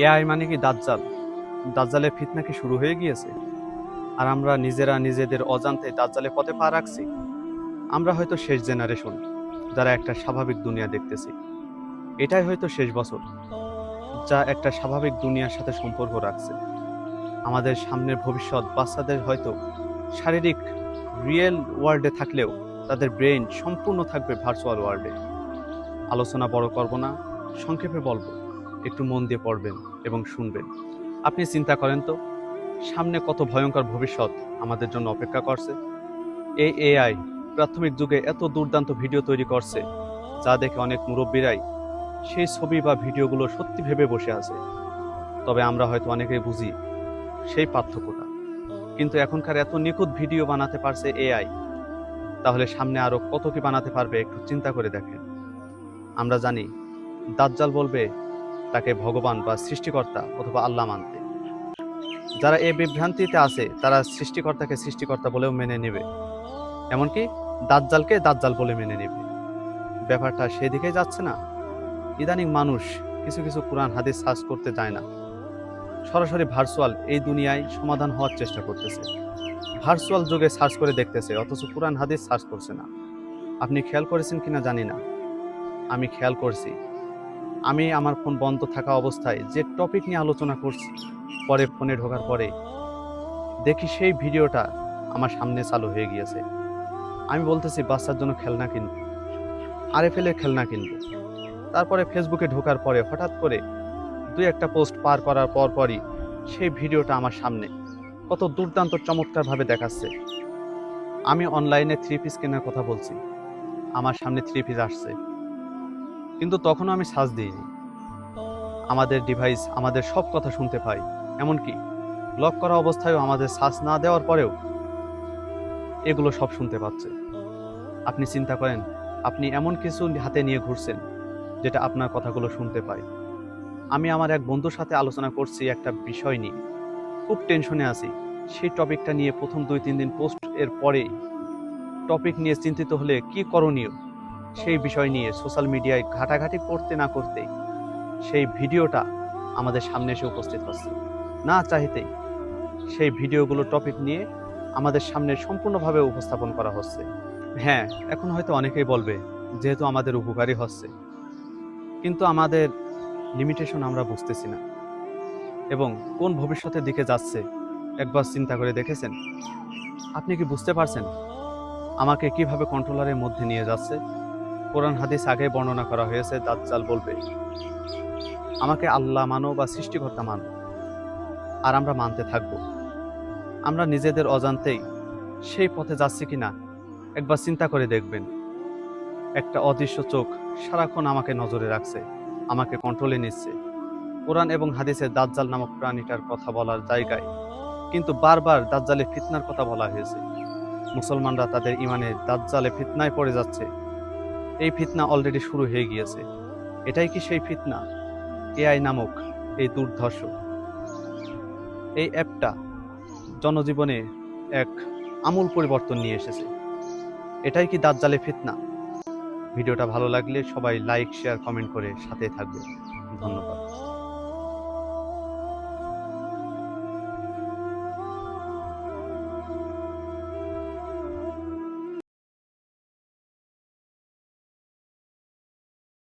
AI মানে কি দাজ্জাল? দাজ্জালের ফিতনা কি শুরু হয়ে গিয়েছে? আর আমরা নিজেরা নিজেদের অজান্তে দাজ্জালের পথে পা রাখছি? আমরা হয়তো শেষ জেনারেশন যারা একটা স্বাভাবিক দুনিয়া দেখতেছি। এটাই হয়তো শেষ বছর, যা একটা স্বাভাবিক দুনিয়ার সাথে সম্পর্ক রাখছে। আমাদের সামনের ভবিষ্যৎ বাচ্চাদের হয়তো শারীরিক রিয়েল ওয়ার্ল্ডে থাকলেও তাদের ব্রেন সম্পূর্ণ থাকবে ভার্চুয়াল ওয়ার্ল্ডে আলোচনা বড় করব না, সংক্ষেপে বলব। একটু মন দিয়ে পড়বেন এবং শুনবেন। আপনি চিন্তা করেন তো, সামনে কত ভয়ঙ্কর ভবিষ্যৎ আমাদের জন্য অপেক্ষা করছে। এই এআই প্রাথমিক যুগে এত দুর্দান্ত ভিডিও তৈরি করছে, যা দেখে অনেক মুরব্বীরাই সেই ছবি বা ভিডিওগুলো সত্যি ভেবে বসে আছে। তবে আমরা হয়তো অনেকেই বুঝি, সেই পার্থক্যটা। কিন্তু এখনকার এত নিখুঁত ভিডিও বানাতে পারছে এআই, তাহলে সামনে আরও কত কি বানাতে পারবে একটু চিন্তা করে দেখেন। আমরা জানি, দাজ্জাল বলবে তাকে ভগবান বা সৃষ্টিকর্তা অথবা আল্লাহ মানতে। যারা এই বিভ্রান্তিতে আছে, তারা সৃষ্টিকর্তাকে সৃষ্টিকর্তা বলেও মেনে নেবে। এমনকি দাজ্জালকে দাজ্জাল বলে মেনে নেবে। ব্যাপারটা সেদিকে যাচ্ছে না। ইদানিং মানুষ কিছু কিছু কোরআন, হাদিস সার্চ করতে যায় না। সরাসরি ভার্চুয়াল এই দুনিয়ায় সমাধান হওয়ার চেষ্টা করতেছে। ভার্চুয়াল যুগে সার্চ করে দেখতেছে, অথচ কোরআন, হাদিস সার্চ করছে না। আপনি খেয়াল করেছেন কিনা জানি না। আমি খেয়াল করছি। আমি আমার ফোন বন্ধ থাকা অবস্থায় যে টপিক নিয়ে আলোচনা করছি, পরে ফোনে ঢোকার পরে, দেখি সেই ভিডিওটা আমার সামনে চালু হয়ে গিয়েছে। আমি বলতেছি, বাচ্চার জন্য খেলনা কিনবো। আরে ফেলে খেলনা কিনবো। তারপরে ফেসবুকে ঢোকার পরে হঠাৎ করে দুই একটা পোস্ট পার করার পর পরই সেই ভিডিওটা আমার সামনে কত দুর্দান্ত চমৎকারভাবে দেখাচ্ছে। আমি অনলাইনে থ্রি পিস কেনার কথা বলছি। আমার সামনে থ্রি পিস আসছে। কিন্তু তখনও আমি সাজ দিইনি। আমাদের ডিভাইস আমাদের সব কথা শুনতে পাই এমনকি লক করা অবস্থায়ও আমাদের সার্চ না দেওয়ার পরেও এগুলো সব শুনতে পাচ্ছে। আপনি চিন্তা করেন, আপনি এমন কিছু হাতে নিয়ে ঘুরছেন যেটা আপনার কথাগুলো শুনতে পায়। আমি আমার এক বন্ধুর সাথে আলোচনা করছি একটা বিষয় নিয়ে। খুব টেনশনে আছি। সেই টপিকটা নিয়ে প্রথম দুই, তিন দিন পোস্ট এর পরেই টপিক নিয়ে চিন্তিত হলে কি করণীয়? সেই বিষয় নিয়ে সোশ্যাল মিডিয়ায় ঘাটাঘাটি করতে না করতেই সেই ভিডিওটা আমাদের সামনে এসে উপস্থিত হচ্ছে। না চাইতেই সেই ভিডিওগুলো টপিক নিয়ে আমাদের সামনে সম্পূর্ণভাবে উপস্থাপন করা হচ্ছে। হ্যাঁ এখন হয়তো অনেকেই বলবে, যেহেতু আমাদের উপকারী হচ্ছে। কিন্তু আমাদের লিমিটেশন আমরা বুঝতেছি না। এবং কোন ভবিষ্যতের দিকে যাচ্ছে, একবার চিন্তা করে দেখেছেন? আপনি কি বুঝতে পারছেন? আমাকে কীভাবে কন্ট্রোলারের মধ্যে নিয়ে যাচ্ছে? কোরআন, হাদিস আগে বর্ণনা করা হয়েছে, দাজ্জাল বলবে। আমাকে আল্লাহ মানো বা সৃষ্টিকর্তা মানো, আর আমরা মানতে থাকব। আমরা নিজেদের অজান্তেই সেই পথে যাচ্ছি কিনা, একবার চিন্তা করে দেখবেন। একটা অদৃশ্য চোখ সারাক্ষণ আমাকে নজরে রাখছে, আমাকে কন্ট্রোলে নিচ্ছে। কোরআন এবং হাদিসের দাজ্জাল নামক প্রাণীটার কথা বলার জায়গায় কিন্তু বারবার দাজ্জালে ফিতনার কথা বলা হয়েছে। মুসলমানরা তাদের ইমানে দাজ্জালে ফিতনায় পড়ে যাচ্ছে। এই ফিতনা অলরেডি শুরু হয়ে গিয়েছে। এটাই কি সেই ফিতনা? এআই নামক এই দুর্ধর্ষ। এই অ্যাপটা জনজীবনে এক আমূল পরিবর্তন নিয়ে এসেছে। এটাই কি দাজ্জালে ফিতনা? ভিডিওটা ভালো লাগলে সবাই লাইক শেয়ার কমেন্ট করে সাথে থাকবে। ধন্যবাদ।